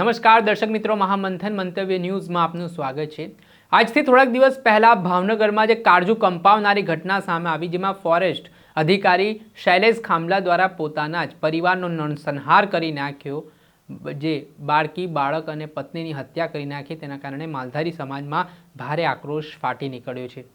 નમસ્કાર, દર્શક મિત્રો, મહામંથન મંતવ્ય ન્યૂઝમાં આપનું સ્વાગત છે. આજથી થોડાક દિવસ પહેલાં ભાવનગરમાં જે કાળજુ કંપાવનારી ઘટના સામે આવી, જેમાં ફોરેસ્ટ અધિકારી શૈલેષ ખામલા દ્વારા પોતાના જ પરિવારનો નરસંહાર કરી નાખ્યો. જે બાળકી, બાળક અને પત્નીની હત્યા કરી નાખી, તેના કારણે માલધારી સમાજમાં ભારે આક્રોશ ફાટી નીકળ્યો છે.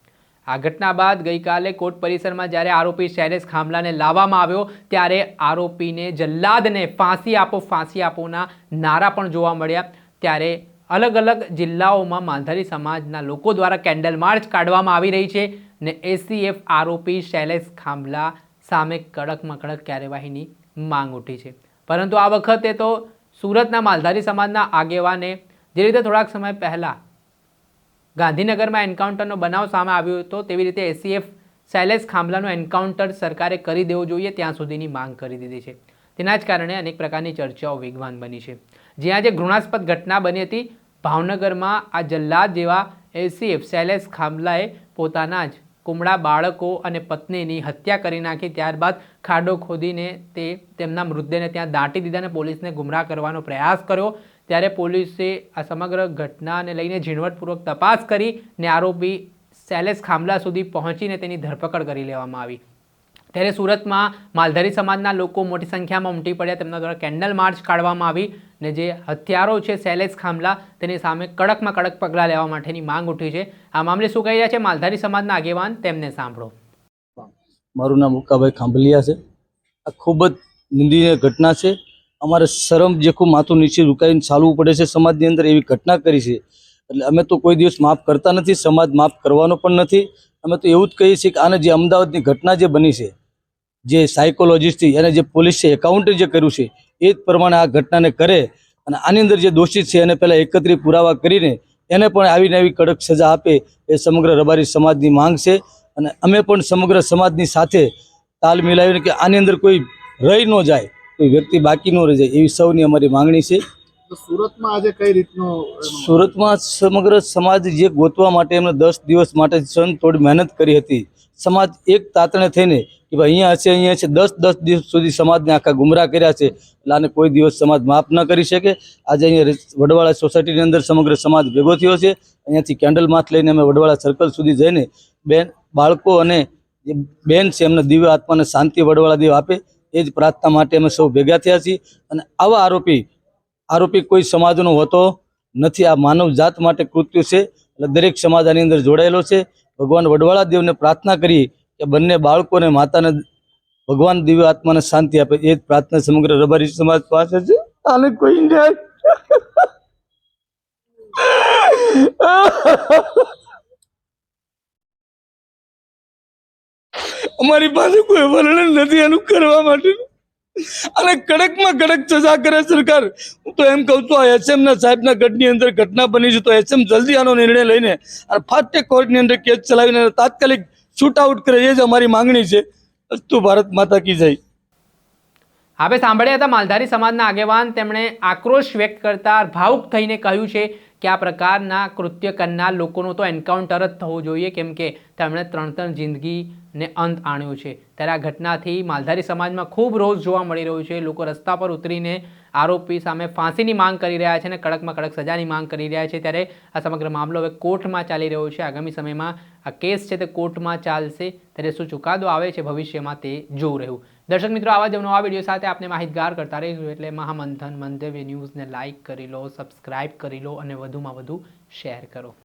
આ ઘટના બાદ ગઈકાલે કોર્ટ પરિસરમાં જ્યારે આરોપી શૈલેષ ખામલાને લાવવામાં આવ્યો, ત્યારે આરોપીને જલ્લાદને ફાંસી આપો, ફાંસી આપોના નારા પણ જોવા મળ્યા. ત્યારે અલગ અલગ જિલ્લાઓમાં માલધારી સમાજના લોકો દ્વારા કેન્ડલ માર્ચ કાઢવામાં આવી રહી છે ને એસીએફ આરોપી શૈલેષ ખાંભલા સામે કડકમાં કડક કાર્યવાહીની માંગ ઉઠી છે. પરંતુ આ વખતે તો સુરતના માલધારી સમાજના આગેવાને જે રીતે થોડાક સમય પહેલાં ગાંધીનગરમાં એન્કાઉન્ટરનો બનાવ સામે આવ્યો હતો. તેવી રીતે એસીએફ શૈલેષ ખાંભલાનો એન્કાઉન્ટર સરકારે કરી દેવો જોઈએ, ત્યાં સુધીની માંગ કરી દીધી છે. તેના જ કારણે અનેક પ્રકારની ચર્ચાઓ વેગવાન બની છે. જ્યાં જે ઘૃણાસ્પદ ઘટના બની હતી, ભાવનગરમાં આ જલ્લાદ જેવા એસીએફ શૈલેષ ખાંભલાએ પોતાના જ કુમળા બાળકો અને પત્નીની હત્યા કરી નાખી. ત્યારબાદ ખાડો ખોદીને તે તેમના મૃતદેહને ત્યાં દાટી દીધા અને પોલીસને ગુમરાહ કરવાનો પ્રયાસ કર્યો. ત્યારે પોલીસે આ સમગ્ર ઘટનાને લઈને ઝીણવટપૂર્વક તપાસ કરી ને આરોપી શૈલેષ ખામલા સુધી પહોંચીને તેની ધરપકડ કરી લેવામાં આવી. ત્યારે સુરતમાં માલધારી સમાજના લોકો મોટી સંખ્યામાં ઉમટી પડ્યા, તેમના દ્વારા કેન્ડલ માર્ચ કાઢવામાં આવી ને જે હથિયારો છે શૈલેષ ખામલા તેની સામે કડકમાં કડક પગલાં લેવા માટેની માંગ ઉઠી છે. આ મામલે શું કહી રહ્યા છે માલધારી સમાજના આગેવાન તેમને સાંભળો. મારું નામ ઉકાભાઈ ખાંભલિયા છે. આ ખૂબ જ નિંદનીય ઘટના છે. અમારે શરમ જેખું માથું નીચે ઝુકાવીને ચાલવું પડે છે, સમાજની અંદર એવી ઘટના કરી છે. એટલે અમે તો કોઈ દિવસ માફ કરતા નથી, સમાજ માફ કરવાનો પણ નથી. અમે તો એવું જ કહીએ છીએ કે આને જે અમદાવાદની ઘટના જે બની છે, જે સાયકોલોજીસ્ટથી અને જે પોલીસે એકાઉન્ટે જે કર્યું છે, એ જ પ્રમાણે આ ઘટનાને કરે અને આની અંદર જે દોષિત છે, એને પહેલાં એકત્રિત પુરાવા કરીને એને પણ આવીને આવી કડક સજા આપે એ સમગ્ર રબારી સમાજની માંગ છે. અને અમે પણ સમગ્ર સમાજની સાથે તાલ મિલાવીને કે આની અંદર કોઈ રહી ન જાય. કોઈ વ્યક્તિ બાકી ન રહી જાય એવી સૌની અમારી માંગણી છે. સુરતમાં આજે કઈ રીતનો સુરતમાં સમગ્ર સમાજ જે ગોતવા માટે એમને દસ દિવસ માટે સન થોડી મહેનત કરી હતી. સમાજ એક તાતણે થઈને કે ભાઈ અહીંયા હશે અહીંયા છે દસ દસ દિવસ સુધી સમાજને આખા ગુમરાહ કર્યા છે. એટલે આને કોઈ દિવસ સમાજ માફ ન કરી શકે. આજે અહીંયા વડવાળા સોસાયટીની અંદર સમગ્ર સમાજ ભેગો થયો છે. અહીંયાથી કેન્ડલ માથ લઈને અમે વડવાળા સર્કલ સુધી જઈને બેન બાળકો અને જે બેન છે એમને દિવ્ય આત્માને શાંતિ વડવાળા દેવ આપે. એ જ પ્રાર્થના માટે અમે સૌ ભેગા થયા છીએ. અને આવા આરોપી આરોપી કોઈ સમાજનો હોતો નથી. આ માનવ જાત માટે કૃત્ય છે. એટલે દરેક સમાજ આની અંદર જોડાયેલો છે. ભગવાન વડવાળા દેવને પ્રાર્થના કરી કે બંને બાળકોને માતાને ભગવાન દિવ્ય આત્માને શાંતિ આપે. એ જ પ્રાર્થના સમગ્ર રબારી સમાજ પાસે છે. આને કોઈ ન્યાય. અમારી પાસે કોઈ વર્ણન નથી એનું કરવા માટે. અને કડકમાં કડક સજા કરે સરકાર. હું તો એમ કહું છું, આ એસએમ ના સાહેબના ગઢની અંદર ઘટના બની છે, તો એસએમ જલ્દી આનો નિર્ણય લઈને અને ફાસ્ટ કોર્ટની અંદર કેસ ચલાવીને તાત્કાલિક શૂટ આઉટ કરે, એ જ અમારી માંગણી છે. અસ્તુ ભારત માતા કી જય. હવે સાંભળ્યા હતા માલધારી સમાજના આગેવાન તેમણે આક્રોશ વ્યક્ત કરતા ભાવુક થઈને કહ્યું છે કે આ પ્રકારના કૃત્ય કરનાર લોકોનો તો એન્કાઉન્ટર જ થવો જોઈએ, કેમ કે તેમણે ત્રણ ત્રણ જિંદગીને અંત આણ્યો છે. ત્યારે આ ઘટનાથી માલધારી સમાજમાં ખૂબ રોષ જોવા મળી રહ્યો છે. લોકો રસ્તા પર ઉતરીને આરોપી સામે ફાંસીની માંગ કરી રહ્યા છે અને કડકમાં કડક સજાની માંગ કરી રહ્યા છે ત્યારે આ સમગ્ર મામલો હવે કોર્ટમાં ચાલી રહ્યો છે. આગામી સમયમાં આ કેસ છે તે કોર્ટમાં ચાલશે ત્યારે શું ચુકાદો આવે છે ભવિષ્યમાં તે જોવું રહ્યું. દર્શક મિત્રો, આવા જ નવા વીડિયો સાથે આપને માહિતગાર કરતા રહીશું એટલે મહામંથન મંતવ્ય ન્યૂઝને લાઇક કરી લો, સબસ્ક્રાઇબ કરી લો અને વધુમાં વધુ શેર કરો.